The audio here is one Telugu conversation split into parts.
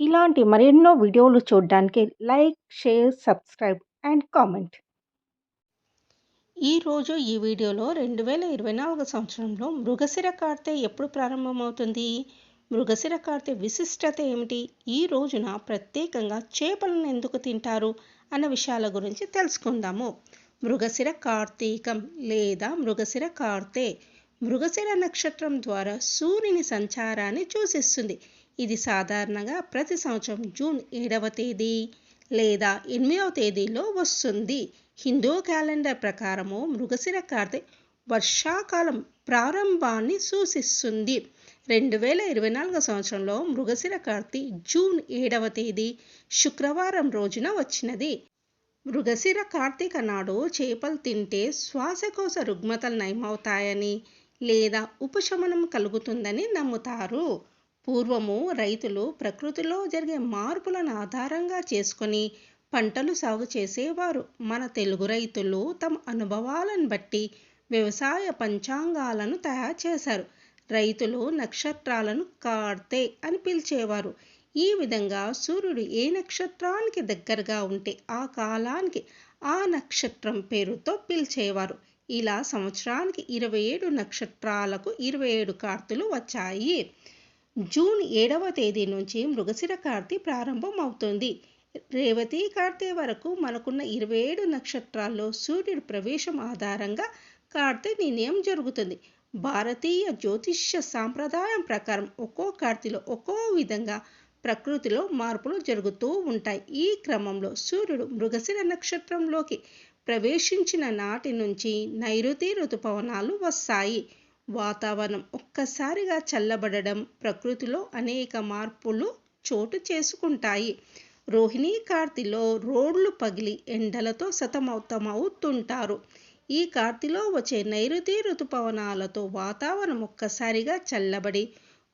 ఇలాంటి మరెన్నో వీడియోలు చూడడానికి like, share, subscribe and comment. ఈరోజు ఈ వీడియోలో రెండు వేల ఇరవై నాలుగు సంవత్సరంలో మృగశిర కార్తె ఎప్పుడు ప్రారంభమవుతుంది? మృగశిర కార్తె విశిష్టత ఏమిటి? ఈ రోజున ప్రత్యేకంగా చేపలను ఎందుకు తింటారు? అన్న విషయాల గురించి తెలుసుకుందాము. మృగశిర కార్తీకం లేదా మృగశిర కార్తె మృగశిర నక్షత్రం ద్వారా సూర్యుని సంచారాన్ని సూచిస్తుంది. ఇది సాధారణంగా ప్రతి సంవత్సరం జూన్ ఏడవ తేదీ లేదా ఎనిమిదవ తేదీలో వస్తుంది. హిందూ క్యాలెండర్ ప్రకారము మృగశిర కార్తె వర్షాకాలం ప్రారంభాన్ని సూచిస్తుంది. రెండు వేల ఇరవై నాలుగు సంవత్సరంలో మృగశిర కార్తీ జూన్ ఏడవ తేదీ శుక్రవారం రోజున వచ్చినది. మృగశిర కార్తీక నాడు చేపలు తింటే శ్వాసకోశ రుగ్మతలు నయమవుతాయని లేదా ఉపశమనం కలుగుతుందని నమ్ముతారు. పూర్వము రైతులు ప్రకృతిలో జరిగే మార్పులను ఆధారంగా చేసుకొని పంటలు సాగు చేసేవారు. మన తెలుగు రైతులు తమ అనుభవాలను బట్టి వ్యవసాయ పంచాంగాలను తయారు చేశారు. రైతులు నక్షత్రాలను కార్తె అని పిలిచేవారు. ఈ విధంగా సూర్యుడు ఏ నక్షత్రానికి దగ్గరగా ఉంటే ఆ కాలానికి ఆ నక్షత్రం పేరుతో పిలిచేవారు. ఇలా సంవత్సరానికి ఇరవై ఏడు నక్షత్రాలకు ఇరవై ఏడు కార్తులు వచ్చాయి. జూన్ ఏడవ తేదీ నుంచి మృగశిర కార్తి ప్రారంభం అవుతుంది రేవతి కార్తె వరకు మనకున్న ఇరవై ఏడు నక్షత్రాల్లో సూర్యుడు ప్రవేశం ఆధారంగా కార్తీ నిర్ణయం జరుగుతుంది. భారతీయ జ్యోతిష్య సాంప్రదాయం ప్రకారం ఒక్కో కార్తీలో ఒక్కో విధంగా ప్రకృతిలో మార్పులు జరుగుతూ ఉంటాయి. ఈ క్రమంలో సూర్యుడు మృగశిర నక్షత్రంలోకి ప్రవేశించిన నాటి నుంచి నైరుతి ఋతుపవనాలు వస్తాయి. వాతావరణం ఒక్కసారిగా చల్లబడడం ప్రకృతిలో అనేక మార్పులు చోటు చేసుకుంటాయి. రోహిణీ కార్తిలో రోడ్లు పగిలి ఎండలతో సతమతమవుతుంటారు. ఈ కార్తిలో వచ్చే నైరుతి ఋతుపవనాలతో వాతావరణం ఒక్కసారిగా చల్లబడి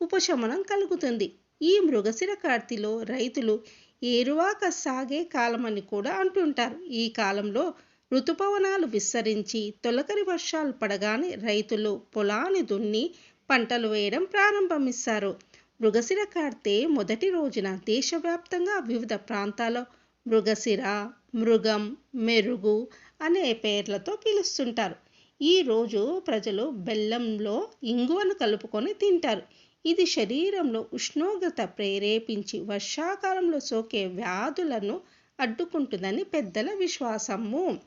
ఉపశమనం కలుగుతుంది. ఈ మృగశిర కార్తిలో రైతులు ఏరువాక సాగే కాలమని కూడా అంటుంటారు. ఈ కాలంలో ఋతుపవనాలు విస్తరించి తొలకరి వర్షాలు పడగానే రైతులు పొలాన్ని దున్ని పంటలు వేయడం ప్రారంభమిస్తారు. మృగశిర కార్తె మొదటి రోజున దేశవ్యాప్తంగా వివిధ ప్రాంతాల్లో మృగశిర మృగం మెరుగు అనే పేర్లతో పిలుస్తుంటారు. ఈ రోజు ప్రజలు బెల్లంలో ఇంగువను కలుపుకొని తింటారు. ఇది శరీరంలో ఉష్ణోగ్రత ప్రేరేపించి వర్షాకాలంలో సోకే వ్యాధులను అడ్డుకుంటుందని పెద్దల విశ్వాసము.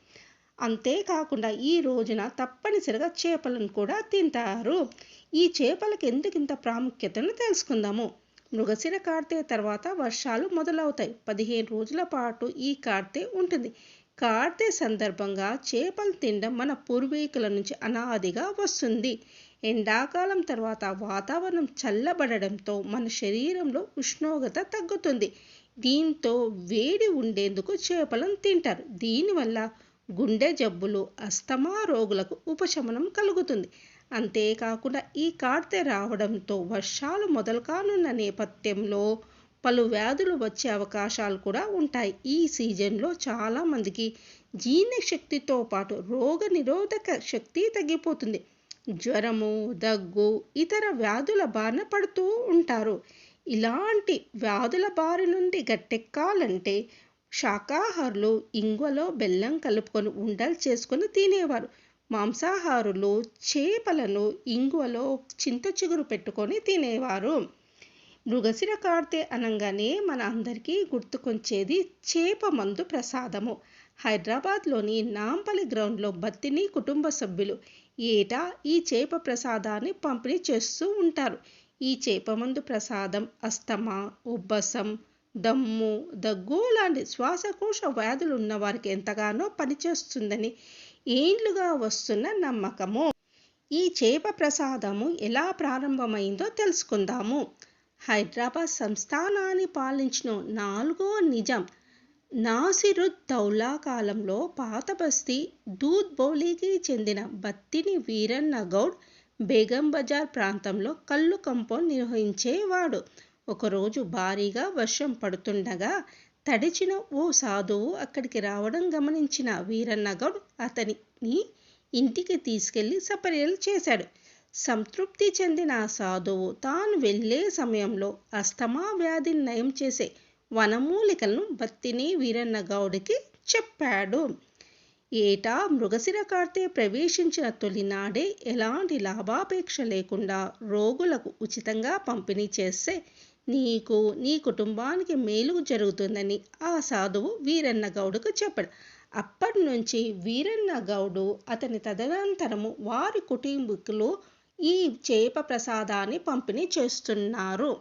అంతేకాకుండా ఈ రోజున తప్పనిసరిగా చేపలను కూడా తింటారు. ఈ చేపలకు ఎందుకు ఇంత ప్రాముఖ్యతను తెలుసుకుందాము. మృగశిర కార్తె తర్వాత వర్షాలు మొదలవుతాయి. పదిహేను రోజుల పాటు ఈ కార్తె ఉంటుంది. కార్తె సందర్భంగా చేపలు తినడం మన పూర్వీకుల నుంచి అనాదిగా వస్తుంది. ఎండాకాలం తర్వాత వాతావరణం చల్లబడడంతో మన శరీరంలో ఉష్ణోగ్రత తగ్గుతుంది. దీంతో వేడి ఉండేందుకు చేపలను తింటారు. దీనివల్ల గుండె జబ్బులు అస్తమా రోగులకు ఉపశమనం కలుగుతుంది. అంతేకాకుండా ఈ కార్తె రావడంతో వర్షాలు మొదలు కానున్న నేపథ్యంలో పలు వ్యాధులు వచ్చే అవకాశాలు కూడా ఉంటాయి. ఈ సీజన్లో చాలామందికి జీర్ణశక్తితో పాటు రోగ నిరోధక శక్తి తగ్గిపోతుంది. జ్వరము దగ్గు ఇతర వ్యాధుల బారిన పడుతూ ఉంటారు. ఇలాంటి వ్యాధుల బారి నుండి గట్టెక్కాలంటే శాకాహారులు ఇంగువలో బెల్లం కలుపుకొని ఉండలు చేసుకొని తినేవారు. మాంసాహారులు చేపలను ఇంగువలో చింత చిగురు పెట్టుకొని తినేవారు. మృగశిర కార్తె అనగానే మన అందరికీ గుర్తుకొచ్చేది చేప మందు ప్రసాదము. హైదరాబాద్లోని నాంపల్లి గ్రౌండ్లో బత్తిని కుటుంబ సభ్యులు ఏటా ఈ చేప ప్రసాదాన్ని పంపిణీ చేస్తూ ఉంటారు. ఈ చేపమందు ప్రసాదం అస్తమా ఉబ్బసం దమ్ము దగ్గు లాంటి శ్వాసకోశ వ్యాధులు ఉన్న వారికి ఎంతగానో పనిచేస్తుందని ఏండ్లుగా వస్తున్న నమ్మకము. ఈ చేప ప్రసాదము ఎలా ప్రారంభమైందో తెలుసుకుందాము. హైదరాబాద్ సంస్థానాన్ని పాలించిన నాలుగో నిజాం నాసిరుద్దౌలా కాలంలో పాత బస్తీ దూద్ బౌలీకి చెందిన బత్తిని వీరన్న గౌడ్ బేగం బజార్ ప్రాంతంలో కళ్ళు కంపౌండ్ నిర్వహించేవాడు. ఒకరోజు భారీగా వర్షం పడుతుండగా తడిచిన ఓ సాధువు అక్కడికి రావడం గమనించిన వీరన్నగౌడ్ అతనిని ఇంటికి తీసుకెళ్ళి సపర్యలు చేశాడు. సంతృప్తి చెందిన ఆ సాధువు తాను వెళ్ళే సమయంలో అస్తమా వ్యాధిని నయం చేసే వనమూలికలను బత్తిని వీరన్న గౌడికి చెప్పాడు. ఏటా మృగశిర కార్తె ప్రవేశించిన తొలినాడే ఎలాంటి లాభాపేక్ష లేకుండా రోగులకు ఉచితంగా పంపిణీ చేస్తే నీకు నీ కుటుంబానికి మేలు జరుగుతుందని ఆ సాధువు వీరన్న గౌడుకు చెప్పాడు. అప్పటి నుంచి వీరన్న గౌడు అతని తదనంతరము వారి కుటుంబీకులు ఈ చేప ప్రసాదాన్ని పంపిణీ చేస్తున్నారు.